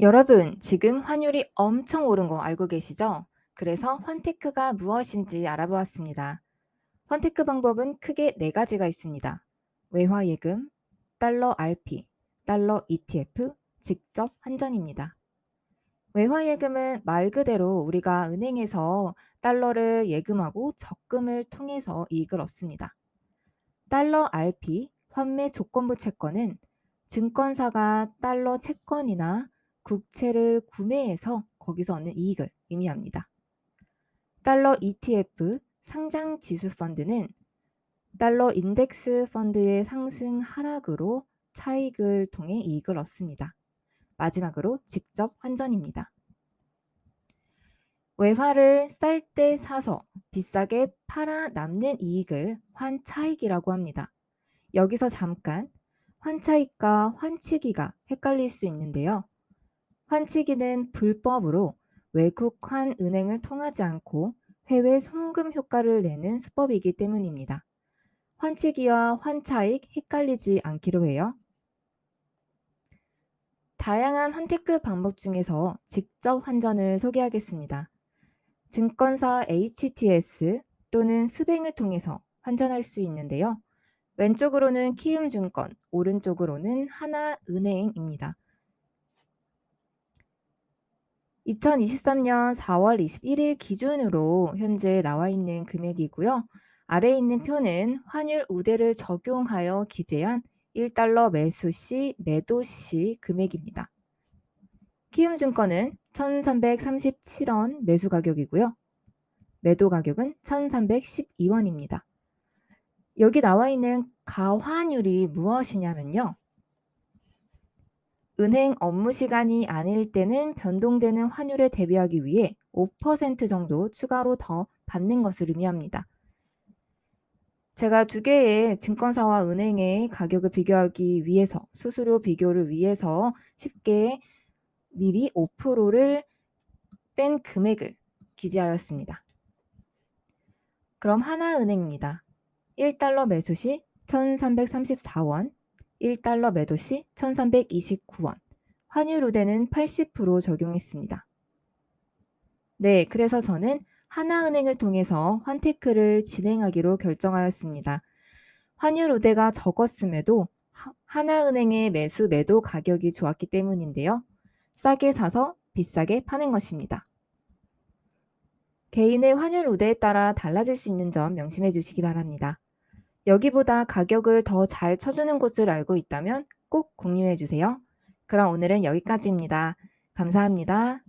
여러분, 지금 환율이 엄청 오른 거 알고 계시죠? 그래서 환테크가 무엇인지 알아보았습니다. 환테크 방법은 크게 네 가지가 있습니다. 외화 예금, 달러 RP, 달러 ETF, 직접 환전입니다. 외화 예금은 말 그대로 우리가 은행에서 달러를 예금하고 적금을 통해서 이익을 얻습니다. 달러 RP, 환매 조건부 채권은 증권사가 달러 채권이나 국채를 구매해서 거기서 얻는 이익을 의미합니다. 달러 ETF 상장 지수 펀드는 달러 인덱스 펀드의 상승 하락으로 차익을 통해 이익을 얻습니다. 마지막으로 직접 환전입니다. 외화를 쌀 때 사서 비싸게 팔아 남는 이익을 환차익이라고 합니다. 여기서 잠깐 환차익과 환치기가 헷갈릴 수 있는데요. 환치기는 불법으로 외국 환 은행을 통하지 않고 해외 송금 효과를 내는 수법이기 때문입니다. 환치기와 환차익 헷갈리지 않기로 해요. 다양한 환테크 방법 중에서 직접 환전을 소개하겠습니다. 증권사 HTS 또는 스뱅을 통해서 환전할 수 있는데요. 왼쪽으로는 키움증권, 오른쪽으로는 하나은행입니다. 2023년 4월 21일 기준으로 현재 나와 있는 금액이고요. 아래에 있는 표는 환율 우대를 적용하여 기재한 1달러 매수 시 매도 시 금액입니다. 키움증권은 1337원 매수 가격이고요. 매도 가격은 1312원입니다. 여기 나와 있는 가환율이 무엇이냐면요. 은행 업무 시간이 아닐 때는 변동되는 환율에 대비하기 위해 5% 정도 추가로 더 받는 것을 의미합니다. 제가 두 개의 증권사와 은행의 가격을 비교하기 위해서 수수료 비교를 위해서 쉽게 미리 5%를 뺀 금액을 기재하였습니다. 그럼 하나은행입니다. 1달러 매수 시 1334원, 1달러 매도 시 1329원, 환율 우대는 80% 적용했습니다. 네, 그래서 저는 하나은행을 통해서 환테크를 진행하기로 결정하였습니다. 환율 우대가 적었음에도 하나은행의 매수 매도 가격이 좋았기 때문인데요. 싸게 사서 비싸게 파는 것입니다. 개인의 환율 우대에 따라 달라질 수 있는 점 명심해 주시기 바랍니다. 여기보다 가격을 더 잘 쳐주는 곳을 알고 있다면 꼭 공유해 주세요. 그럼 오늘은 여기까지입니다. 감사합니다.